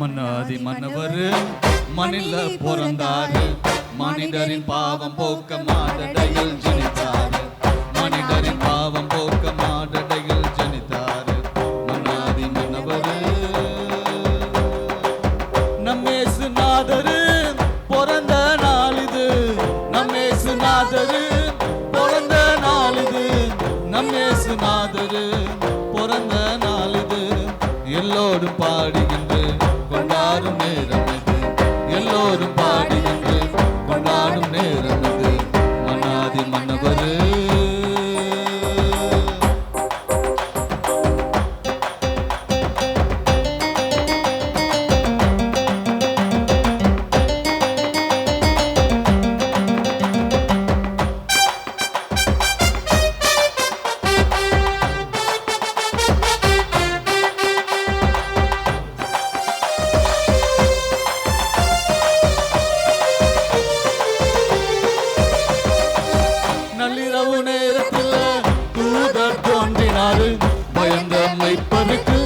மன்னாதி மன்னவர் மண்ணில பிறந்தாரு மனிதரின் பாவம் போக்க மாடடையில் ஜனித்தாரு. மனிதரின் பாவம் போக்க மாடடையில் ஜனித்தாரு. மன்னாதி மன்னவர் நம்மேசுநாதரு பிறந்த நாள் இது நம்மேசுநாதரு பிறந்த நாள் இது நம்மேசுநாதரு பிறந்த நாள் எல்லோரும் பாடுகின்ற கொண்டாடும் நேரம் இது. எல்லோரும் சொன்னாரு. பயந்த மைப்பருக்கு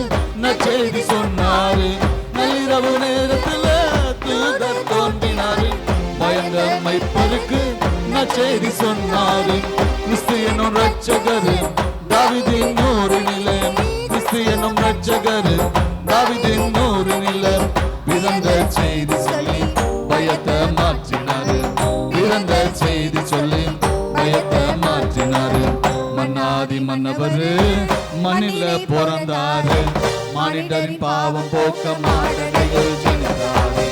நற்செய்தி சொன்னாரு. நள்ளிரவு நேரத்தில் தூதர் தோன்றினாரு. பயந்த மைப்பருக்கு நற்செய்தி சொன்னாரு. கிறிஸ்து என்னும் ரட்சகரு தாவிதின் நூறு நிலை கிறிஸ்து என்னும் ரட்சகரு தாவிதின் நூறு நிலை பிறந்த செய்தி சொல்லி பயத்தை மாற்றி மன்னவரு மண்ணில பிறந்தாரு மானிடரின் பாவம் போக்க மாடடையில் ஜனித்தாரு.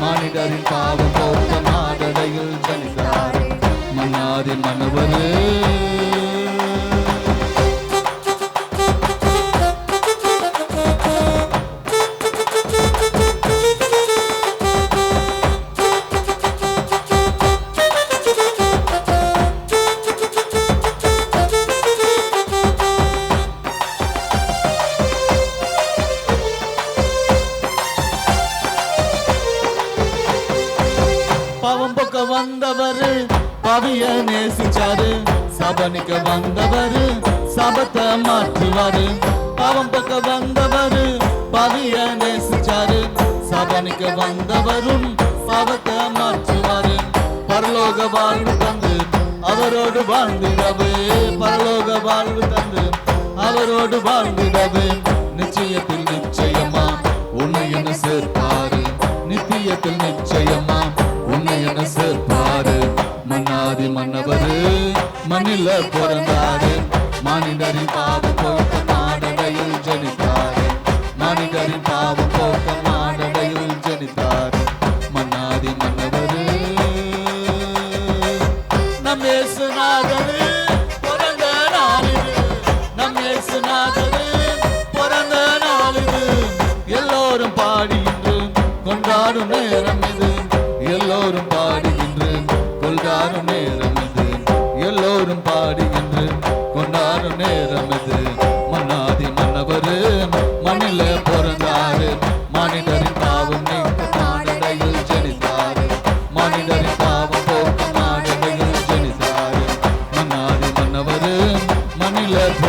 மானிடரின் பாவம் போக்க மாடடையில் ஜனித்தாரு. மன்னாதி மன்னவரு பாவம் போக்க வந்தவர் பவிய நேசிச்சாரு. சபனிக்க வந்தவர் சபத்தை மாற்றுவாரு. பாவம் போக்க வந்தவர் பவிய நேசிச்சாரு. சபனிக்க வந்தவரும் பாவத்தை மாற்றுவாரு. பரலோக வாழ்வு தந்து அவரோடு வாழ்ந்திடவே. பரலோக வாழ்வு தந்து அவரோடு வாழ்ந்திடவே. நிச்சயத்தில் நிச்சயமா மண்ணில பிறந்தாரு மனிதரின் பாவ போக்க மாடடையில் ஜனித்தாரு. மனிதரின் பாவ போக்க மாடடையில் ஜனித்தாரு. மன்னாதி மன்னவரு நம் இயேசுநாதரு பிறந்த நாளிது நம் இயேசுநாதரு பிறந்த நாளிது எல்லோரும் பாடுகின்று கொண்டாடும் நேரம் மண்ணில